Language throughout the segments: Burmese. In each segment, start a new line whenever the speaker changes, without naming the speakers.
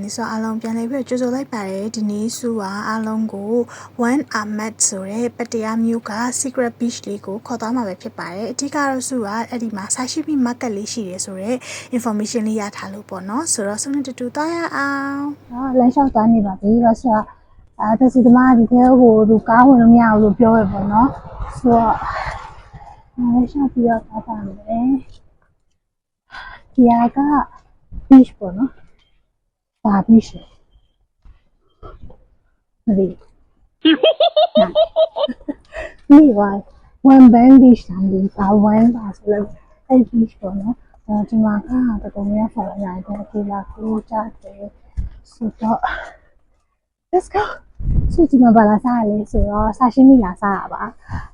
န်ကနေဆိုအားလုံးပြန်လည်ပြီးကြိုဆိုလိုက်ပါတယ်ဒီနေ့ဆုကအားလုံးကို One Ahmed ဆိုတဲ့ပတရားမျိုးက Secret Beach လေးကိုခေါ်သွားမှာပဲဖြစ်ပါတယ်အဓိကတော့ဆုကအဲ့ဒီမှာ Sashimi Market လေးရှိတယ်ဆိုတော့ information လေးရထားလို့ပေါ့နော်ဆိုတော့ဆုနဲ့တူတူသွားရအောင်
နော်လမ်းလျှောက်သွားနေပါပြီတော့ဆိုတော့အဲတစီသမားဒီထဲကိုသူကားဝင်လို့မရဘူးလို့ပြောရပေါ့နော်ဆိုတော့လမ်းလျှောက်ပြီးတော့သွားပါမယ်ဒီဟာက beach ပေါ့နော် ဒါ beach လေဒီဒီဝိုင်း one band beach တမ်းဒီပါ one ပါဆိုတော့အဲ့ beach ပေါ့နော်အဲဒီမှာကတော်တော်များဆော်ရရတယ်ဒီလာကိုကြားတယ်ဆိုတော့ let's go ဆိုဒီမှာဘာလာစားရလဲဆိုတော့ဆာရှိမီလာစားရပါ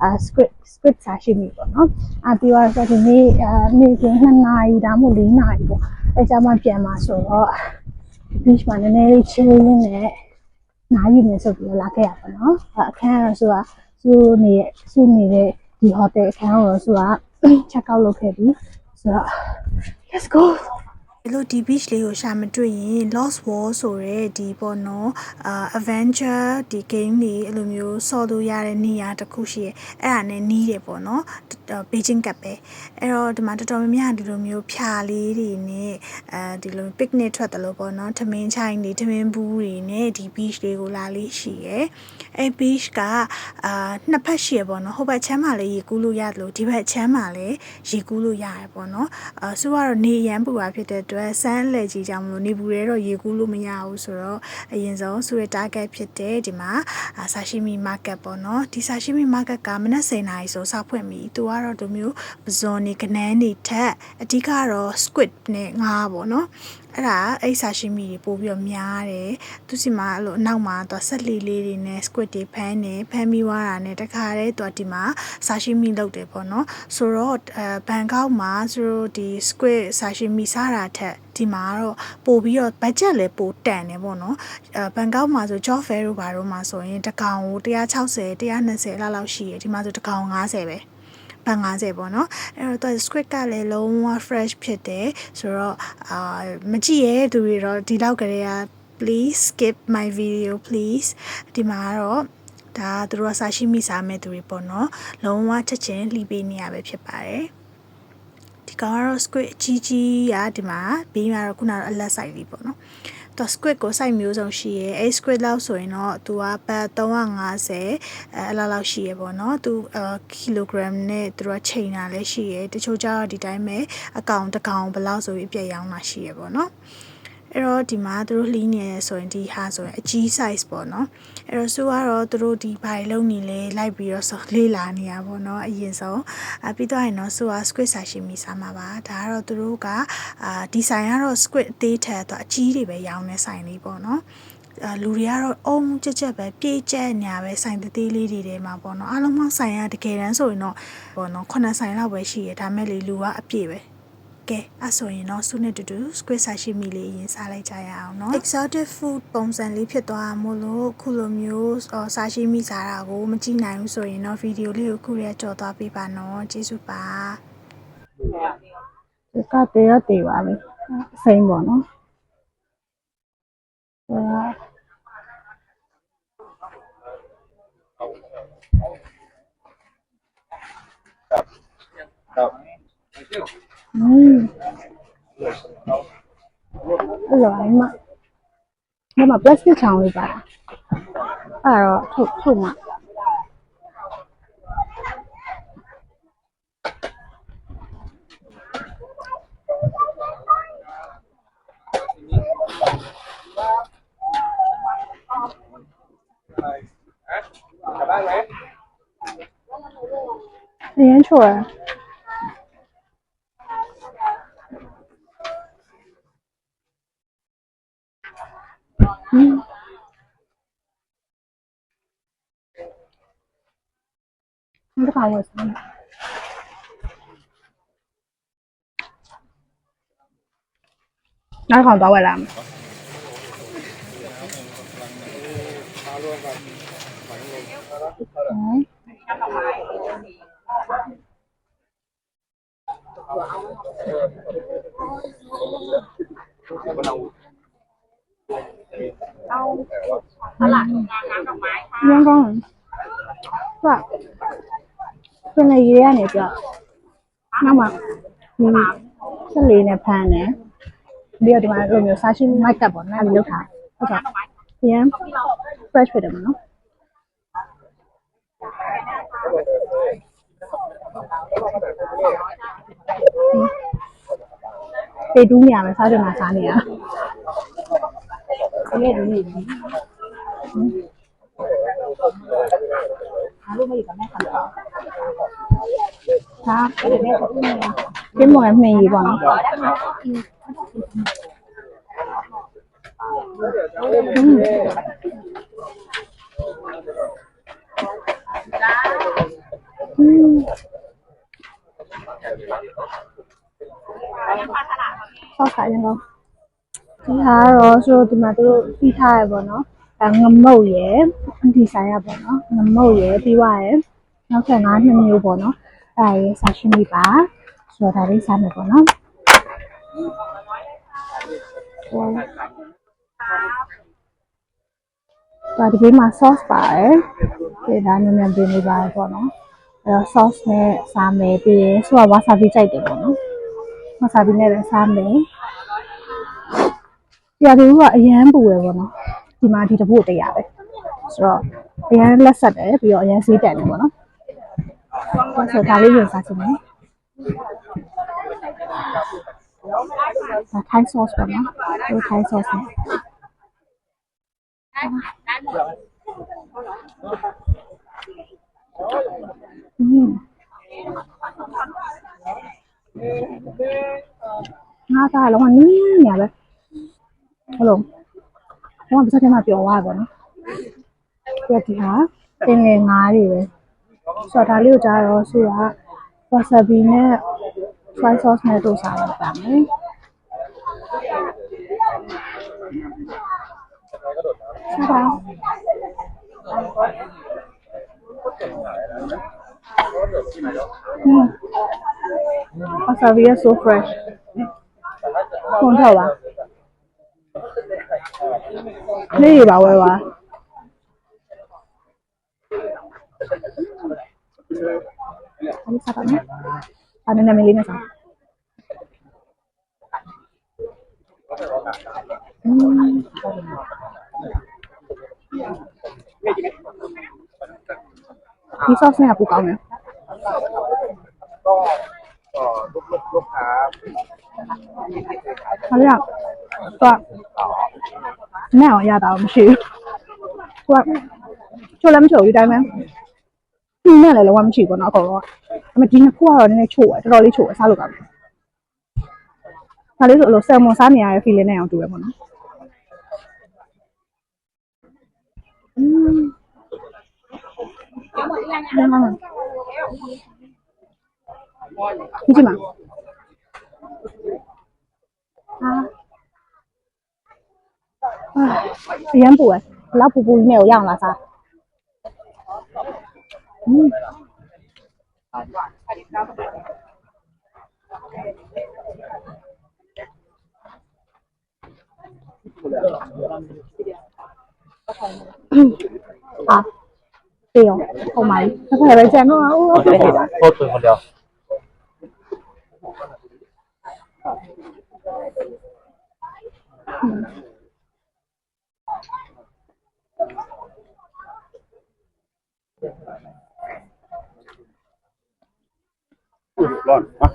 အဲ script script ဆာရှိမီပေါ့နော်အပြီးတော့ဆိုဒီနေ့အဲနေ့က2နာရီဒါမှမဟုတ်4နာရီပေါ့အဲကျမှပြန်มาဆိုတော့ beach မှာနည်းနည်းလေး chill နဲ့နားယူနေဆိုပြီးတော့လာခဲ့ရပါတော့အခန်းကတော့ဆိုတာသူနေသူနေတဲ့ဒီ hotel အခန်းကိုဆိုတာ check out လုပ်ခဲ့ပြီဆိုတော့ let's go
ဒီလိုဒီ beach လေးကိုရှာမတွေ့ရင် Lost Wall ဆိုတဲ့ဒီပေါ့နော်အာ adventure ဒီ game လေးအဲ့လိုမျိုးဆော်လို့ရတဲ့နေရာတစ်ခုရှိရဲအဲ့ဒါနဲ့နီးတယ်ပေါ့နော်ဘေဂျင်းကပ်ပဲအဲ့တော့ဒီမှာတော်တော်များများဒီလိုမျိုးဖြာလေးတွေနဲ့အဲဒီလို picnic ထွက်တယ်လို့ပေါ့နော်ထမင်းချိုင်းတွေထမင်းဘူးတွေနဲ့ဒီ beach လေးကိုလာလေးရှိရဲအဲ့ beach ကအာနှစ်ဖက်ရှိရပေါ့နော်ဟိုဘက်ချမ်းမှာလည်းရေကူးလို့ရတယ်လို့ဒီဘက်ချမ်းမှာလည်းရေကူးလို့ရတယ်ပေါ့နော်အာဆိုတော့နေရန်ပူတာဖြစ်တဲ့အတွက်ဆန်းလက်ကြီးကြောင့်မလို့နေပူရဲတော့ရေကူးလို့မရဘူးဆိုတော့အရင်ဆုံးဆိုရ target ဖြစ်တဲ့ဒီမှာဆာရှိမီ market ပေါ့နော်ဒီဆာရှိမီ market ကမနက်10:00နာရီဆိုစဖွင့်ပြီသူကတော့ဒီမျိုးပဇွန်နေကနန်းနေထက်အဓိကတော့ squid နဲ့ငါးပေါ့နော် အဲ့ဒါအဲ့ဆာရှိမီတွေပို့ပြီးတော့များတယ်သူစီမှာအဲ့လိုအနောက်မှာတော့ဆက်လီလေးတွေနဲ့ squid တွေဖမ်းနေဖမ်းပြီးွားတာနဲ့တခါတည်းသူဒီမှာဆာရှိမီလုပ်တယ်ပေါ့နော်ဆိုတော့အဲဘန်ကောက်မှာသူတို့ဒီ squid ဆာရှိမီစားတာထက်ဒီမှာတော့ပို့ပြီးတော့ budget လည်းပိုတန်တယ်ပေါ့နော်အဲဘန်ကောက်မှာဆို job fair တို့ဘာတို့မှာဆိုရင်တစ်ကောင်ကို160 120လောက်လောက်ရှိရဒီမှာဆိုတစ်ကောင်90ပဲ ပန်90ပေါ့နော်အဲ့တော့သူ script ကလည်းလုံးဝ fresh ဖြစ်တယ်ဆိုတော့အာမကြည့်ရဲသူတွေတော့ဒီလောက်ကလေးက please skip my video please ဒီမှာကတော့ဒါသူတို့ကစာရှိမိစားမဲ့သူတွေပေါ့နော်လုံးဝချက်ချင်းလှီးပေးနေရပဲဖြစ်ပါတယ်ဒီကောင်ကတော့ squid အကြီးကြီးရဒီမှာဘေးမှာတော့ခုနကတော့အလက်ဆိုင်လေးပေါ့နော် တော့ squid ကို size မျိုးစုံရှိရဲအဲ squid လောက်ဆိုရင်တော့သူကပတ်350အဲအလောက်လောက်ရှိရဲပေါ့နော်သူအ kilogram နဲ့သူကချိန်တာလည်းရှိရဲတချို့ကျတော့ဒီတိုင်းပဲအကောင်တစ်ကောင်ဘယ်လောက်ဆိုပြီးပြည့်ရောင်းတာရှိရဲပေါ့နော် အဲ့တော့ဒီမှာသူတို့လှီးနေရဆိုရင်ဒီဟာဆိုရင်အကြီး size ပေါ့နော်အဲ့တော့ဆိုကတော့သူတို့ဒီဘာလုံးနေလဲလိုက်ပြီးတော့ဆိုလေးလာနေရပေါ့နော်အရင်ဆုံးအပြီးတော့ရင်တော့ဆိုက squid sashimi စားမှာပါဒါကတော့သူတို့ကအာဒီဆိုင်ကတော့ squid အသေးထက်တော့အကြီးတွေပဲရောင်းနေဆိုင်လေးပေါ့နော်အဲလူတွေကတော့အုံကြက်ကြက်ပဲပြေးကြက်ညာပဲဆိုင်သေးသေးလေးတွေထဲမှာပေါ့နော်အားလုံးမဆိုင်ရတကယ်တမ်းဆိုရင်တော့ပေါ့နော်ခုနှစ်ဆိုင်လောက်ပဲရှိရဒါမဲ့လေလူကအပြည့်ပဲ ကဲအဲ့ဆိုရင်တော့ဆုနဲ့တူတူ squid sashimi လေးရင်စားလိုက်ကြရအောင်နော် exotic food ပုံစံလေးဖြစ်သွားမို့လို့ခုလိုမျိုး sashimi စားတာကိုမကြည့်နိုင်ဘူးဆိုရင်တော့ဗီဒီယိုလေးကိုခုရဲကြော်သွားပေးပါနော်ကျေးဇူးပါ
ဒီကတေရတေပါလေအစိမ်းပေါ့နော်ဟု
တ်ဟုတ်
哎，热的嘛，那么不要去尾巴吧。哎哟，臭臭嘛，你先出吧。
มันก็ตายอยู่ซ้
องตวลำ ချိုးရอืมဒီကောင်ဝယ်စမ်းနောက်ကောင်တော့ဝယ်လာမယ်ဟုတ်တလားငါငါတော့မိုင်းရင်းကောင်းဟုတ်ပင်လေရေရနေပြနောက်မှဒီဆက်လေးနဲ့ဖမ်းတယ်ပြီးတော့ဒီမှာအဲ့လိုမျိုးဆာရှိမိုက်ကပ်ပေါ့နော်အဲ့လိုလုပ်ထားဟုတ်ကဲ့ရန် fresh ဖြစ်တယ်မနော်ပေတူးနေရမယ်စားကြမှာစားနေရ เขาเล่นอหนี่าลูกมาอยู่กับแม่ก่อนครับเดี๋ยวแม่จะอุ้มเนหมอนมีขอได้ไหกิอขาายยังไง ဒီဟာတော့ဆိုဒီမှာတို့ပြီးထားရပေါ့နော်အဲငမုတ်ရယ်ဒီဆိုင်ရပေါ့နော်ငမုတ်ရယ်ပြီးွားရယ်နောက်ထပ်ငါးနှစ်မျိုးပေါ့နော်အဲဒါရယ်ဆာရှိမီပါဆိုတော့ဒါလေးစားမယ်ပေါ့နော်ဒါဒီဘေးမှာ sauce ပါတယ်ဒီဒါနည်းနည်းပြင်နေပါတယ်ပေါ့နော်အဲတော့ sauce နဲ့စားမယ်ပြီးရင်ဆိုတော့ wasabi ကြိုက်တယ်ပေါ့နော် wasabi နဲ့လည်းစားမယ် ပြာတူကအရန်ပူရယ်ပေါ့နော်ဒီမှာဒီတစ်ပုတ်တရားပဲဆိုတော့အရန်လက်ဆက်တယ်ပြီးတော့အရန်ဆေးတန်တယ်ပေါ့နော်ဆိုတော့ဒါလေးရင်စားချင်တယ်ဒါ Thai sauce ပေါ့နော်ဒီ Thai sauce နဲ့อืมငါသားလုံးဝနင်းနေရပဲဟု တ်လို့ဘာမှမစတဲ့မှာပျော်သွားပါတော့ပြဒီဟာပင်လယ်ငါးတွေပဲဆိုတော့ဒါလေးကိုကြားတော့ဆိုက wasabi နဲ့ soy sauce နဲ့တို့စားရပါမယ်စားပါอืม wasabi is so fresh ခွန်ထောက်ပါ นี่เบาไว้วะอันนี้สับอั
นนี้อันนี้นามิลินะสั
บมีซอสไหมครับปูเกาเนี่ยก็ลูกลูกค้า 好像对，那样压倒我们去，我就那么久一点呗。嗯，那来了，我们去过那个，我们今天过了那去过，这道理去过啥路干？那里是六三毛三年还是那样住的不呢？嗯，你去吗？ อืมဒီမှာဒီမှာအာအာအရန်ပူတယ်ဘလောက်ပူပူကြီးနဲ့ကိုရအောင်လားစားอืมอ่ะเดี๋ยวเอาไหมถ้าใครไปแจ้งก็เ ร้อนมา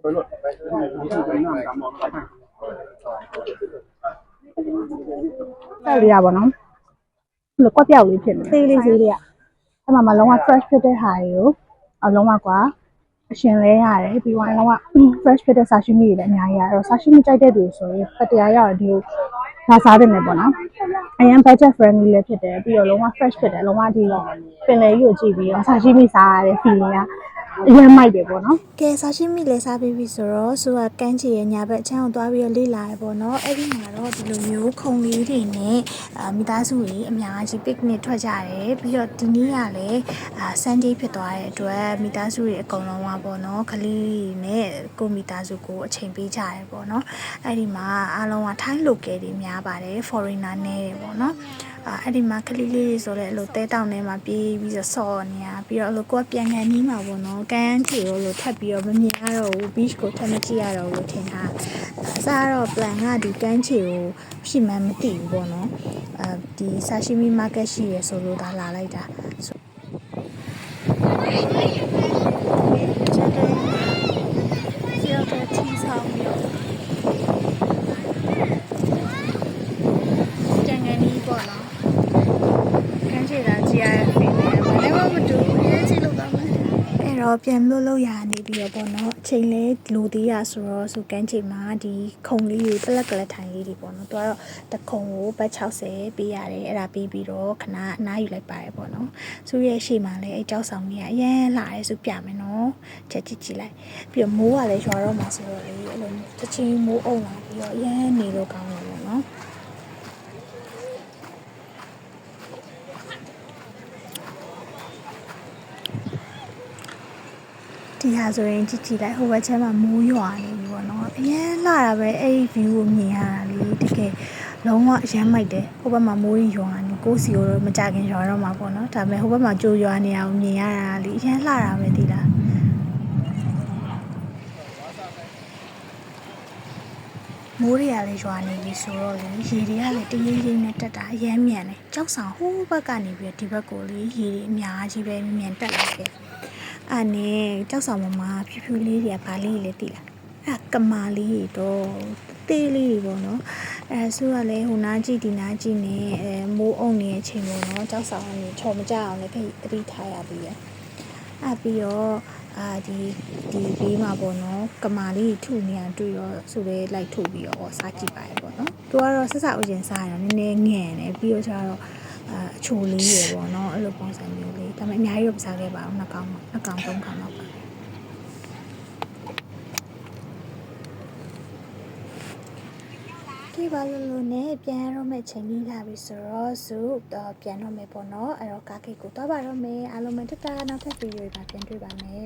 ไปรถไปน้ำ
ดำมอง
ไปအဲ့ဒီရပါတော့လို့ကွက်ပြောက်လေးဖြစ်နေသေးလေးသေးလေးကအဲ့မှာမှလုံးဝ fresh ဖြစ်တဲ့ဟာတွေကိုအလုံးဝကွာ အရှင်လဲရတယ်ပြီးတော့လုံးဝ fresh ဖြစ်တဲ့ sashimi တွေလည်းအများကြီးရအဲ့တော့ sashimi ကြိုက်တဲ့သူဆိုရင်ဖတ်တရားရတော့ဒီလိုလာစားတယ်မယ်ပေါ့နော်အရင် budget friendly လည်းဖြစ်တယ်ပြီးတော့လုံးဝ fresh ဖြစ်တယ်လုံးဝဒီပင်လယ်ကြီးကိုကြည့်ပြီးတော့ sashimi စားရတဲ့ feeling က အရင်မိုက်တယ်ပေါ့နော်
ကဲစားရှိမိလဲစားပြီးပြီဆိုတော့ဆိုကကန်းချီရဲ့ညာဘက်အချမ်းကိုသွားပြီးတော့လေ့လာရပေါ့နော်အဲ့ဒီမှာတော့ဒီလိုမျိုးခုံလေးတွေနဲ့အာမိသားစုတွေအများကြီး picnic ထွက်ကြတယ်ပြီးတော့ဒီနေ့ကလည်းအာ Sunday ဖြစ်သွားတဲ့အတွက်မိသားစုတွေအကုန်လုံးကပေါ့နော်ကလေးတွေနဲ့ကိုမိသားစုကိုအချိန်ပေးကြတယ်ပေါ့နော်အဲ့ဒီမှာအားလုံးက Thai local တွေများပါတယ် foreigner နဲ့တယ်ပေါ့နော် အာအဲ့ဒီမှာကလေးလေးတွေဆိုလဲအဲ့လိုတဲတောင်ထဲမှာပြေးပြီးတော့ဆော့နေတာပြီးတော့အဲ့လိုကိုကပြန်ကန်နီးမှာပေါ့နော်ကန်းချီကိုလို့ထပ်ပြီးတော့မမြင်ရတော့ဘူး beach ကိုထပ်မကြည့်ရတော့ဘူးလို့ထင်တာအစားတော့ plan ကဒီကန်းချီကိုရှိမှန်းမသိဘူးပေါ့နော်အဲဒီ sashimi market ရှိရဆိုလို့ဒါလာလိုက်တာဆိုရောက်တဲ့ထီဆောင်မျိုးကြံငယ်နီးပေါ့နော် ကန်းချေတာကြည့်ရတဲ့ဖိနေတယ်ဘာလည်းမတူဘူးရေးကြည့်လို့ကောင်းမယ်အဲ့ တော့ပြန်လို့လို့ရနေပြီးတော့ပေါ့နော်အချိန်လေးလူသေးရဆိုတော့ဆိုကန်းချေမှာဒီခုံလေးတွေပလက်ကလက်ထိုင်လေးတွေပေါ့နော်သူကတော့တခုံကိုဘတ်60ပေးရတယ်အဲ့ဒါပြီးပြီးတော့ခဏအနားယူလိုက်ပါတယ်ပေါ့နော်သူရဲ့ရှေ့မှာလည်းအဲ့ကြောက်ဆောင်ကြီးကအရန်လာရဲဆိုပြမယ်နော်ချက်ကြည့်ကြည့်လိုက်ပြီးတော့မိုးကလည်းရွာတော့မှာဆိုတော့လေအဲ့လိုတချင်းမိုးအုံလာပြီးတော့အရန်နေလို့ကောင်းတယ်ပေါ့နော် ဒီဟာဆိုရင်ကြည့်ကြည့်လိုက်ဟိုဘက်ချမ်းမှာမိုးရွာနေပြီပေါ့နော်အရင်လာတာပဲအဲ့ဒီ view ကိုမြင်ရတာလေတကယ်လုံးဝအရမ်းမိုက်တယ်ဟိုဘက်မှာမိုးရွာနေကိုယ်စီကိုတော့မကြခင်ရွာတော့မှာပေါ့နော်ဒါပေမဲ့ဟိုဘက်မှာကြိုရွာနေတာကိုမြင်ရတာလေအရမ်းလာတာပဲဒီလားမိုးတွေကလည်းရွာနေပြီဆိုတော့လေရေတွေကလည်းတရေရေနဲ့တက်တာအရမ်းမြန်တယ်ကြောက်ဆောင်ဟိုးဘက်ကနေပြီးတော့ဒီဘက်ကိုလေရေတွေအများကြီးပဲမြန်တက်လာခဲ့ အဲ့နဲ့ကြောက်ဆောင်မမဖြူဖြူလေးတွေကဘာလေးတွေလဲသိလားအဲ့ကမာလေးတွေတော့သေးလေးတွေပေါ့နော်အဲဆိုကလည်းဟိုနားကြည့်ဒီနားကြည့်နေအဲမိုးအုံနေတဲ့အချိန်ပေါ့နော်ကြောက်ဆောင်ကနေချော်မကြအောင်လည်းဖိသတိထားရပြီရအဲ့ပြီးတော့အာဒီဒီဘေးမှာပေါ့နော်ကမာလေးထုနေရတွေ့ရောဆိုလေလိုက်ထုပြီးတော့စားကြည့်ပါရပေါ့နော်သူကတော့ဆက်စဥချင်းစားရတော့နည်းနည်းငန့်တယ်ပြီးတော့ကျတော့ အာအချိုလေးရယ်ပေါ့နော်အဲ့လိုပုံစံမျိုးလေးဒါပေမဲ့အများကြီးတော့မစားခဲ့ပါဘူးနှစ်ကောင်နှစ်ကောင်သုံးကောင်တော့ပါဒီပါလို့လို့နဲ့ပြန်ရတော့မယ့်ချိန်ကြီးလာပြီဆိုတော့စုတော့ပြန်တော့မယ်ပေါ့နော်အဲ့တော့ကားကိတ်ကိုတော့ပါတော့မယ်အားလုံးပဲတတနောက်ထပ်ဗီဒီယိုမှာပြန်တွေ့ပါမယ်